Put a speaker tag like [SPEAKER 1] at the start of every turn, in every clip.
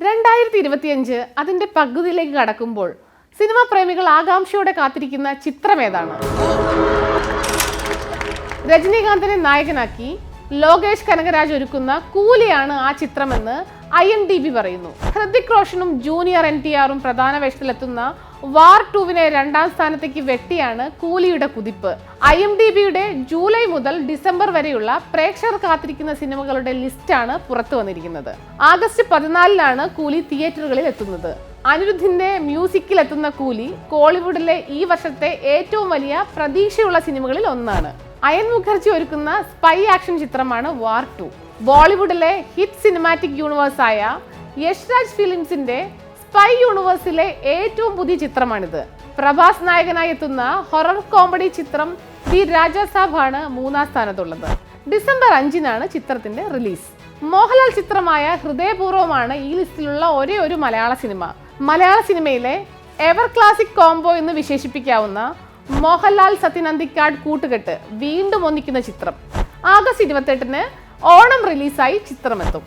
[SPEAKER 1] രണ്ടായിരത്തി ഇരുപത്തിയഞ്ച് അതിന്റെ പകുതിയിലേക്ക് കടക്കുമ്പോൾ സിനിമാ പ്രേമികൾ ആകാംക്ഷയോടെ കാത്തിരിക്കുന്ന ചിത്രം ഏതാണ്? രജനീകാന്തിനെ നായകനാക്കി ലോകേഷ് കനകരാജ് ഒരുക്കുന്ന കൂലിയാണ് ആ ചിത്രമെന്ന് ഐ എൻ ഡി ബി പറയുന്നു. ഹൃതിക് റോഷനും ജൂനിയർ എൻ ടി ആറും പ്രധാന വേഷത്തിലെത്തുന്ന വാർ ടൂവിനെ രണ്ടാം സ്ഥാനത്തേക്ക് വെട്ടിയാണ് കൂലിയുടെ കുതിപ്പ്. ഐ എം ഡി ബിയുടെ ജൂലൈ മുതൽ ഡിസംബർ വരെയുള്ള പ്രേക്ഷകർ കാത്തിരിക്കുന്ന സിനിമകളുടെ ലിസ്റ്റാണ് പുറത്തു വന്നിരിക്കുന്നത്. ആഗസ്റ്റ് പതിനാലിനാണ് കൂലി തിയേറ്ററുകളിൽ എത്തുന്നത്. അനിരുദ്ധിന്റെ മ്യൂസിക്കിൽ എത്തുന്ന കൂലി കോളിവുഡിലെ ഈ വർഷത്തെ ഏറ്റവും വലിയ പ്രതീക്ഷയുള്ള സിനിമകളിൽ ഒന്നാണ്. അയൻ മുഖർജി ഒരുക്കുന്ന സ്പൈ ആക്ഷൻ ചിത്രമാണ് വാർ ടു ബോളിവുഡിലെ ഹിറ്റ് സിനിമാറ്റിക് യൂണിവേഴ്സായ യഷ്രാജ് ഫിലിംസിന്റെ സ്പൈ യൂണിവേഴ്സിലെ ഏറ്റവും പുതിയ ചിത്രമാണിത്. പ്രഭാസ് നായകനായി എത്തുന്ന ഹൊറർ കോമഡി ചിത്രം ദി രാജാ സാബ് ആണ് മൂന്നാം സ്ഥാനത്തുള്ളത്. ഡിസംബർ അഞ്ചിനാണ് ചിത്രത്തിന്റെ റിലീസ് മോഹൻലാൽ ചിത്രമായ ഹൃദയപൂർവമാണ് ഈ ലിസ്റ്റിലുള്ള ഒരേ ഒരു മലയാള സിനിമ. മലയാള സിനിമയിലെ എവർ ക്ലാസിക് കോംബോ എന്ന് വിശേഷിപ്പിക്കാവുന്ന മോഹൻലാൽ സത്യനന്ദിക്കാട് കൂട്ടുകെട്ട് വീണ്ടും ഒന്നിക്കുന്ന ചിത്രം. ആഗസ്റ്റ് ഇരുപത്തെട്ടിന് ഓണം റിലീസായി ചിത്രമെത്തും.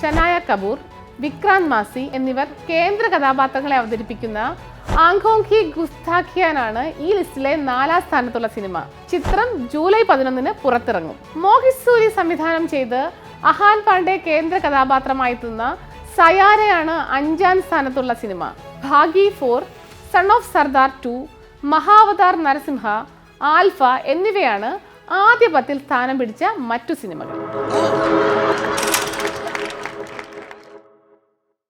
[SPEAKER 1] ഷനായ കപൂർ വിക്രാന്ത് മാസി എന്നിവർ കേന്ദ്ര കഥാപാത്രങ്ങളെ അവതരിപ്പിക്കുന്ന ആങ്കോങ്കി ഗുസ്താഖിയാനാണ് ഈ ലിസ്റ്റിലെ നാലാം സ്ഥാനത്തുള്ള സിനിമ. ചിത്രം ജൂലൈ പതിനൊന്നിന് പുറത്തിറങ്ങും. മോഹിത് സൂരി സംവിധാനം ചെയ്ത് അഹാൻ പാണ്ഡെ കേന്ദ്ര കഥാപാത്രമായി കഥാപാത്രമായെത്തുന്ന സയാരയാണ് അഞ്ചാം സ്ഥാനത്തുള്ള cinema. Baaghi four son of Sardaar two Mahavatar Narsimha Alpha എന്നിവയാണ് ആദ്യ പത്തിൽ സ്ഥാനം പിടിച്ച മറ്റു സിനിമകൾ.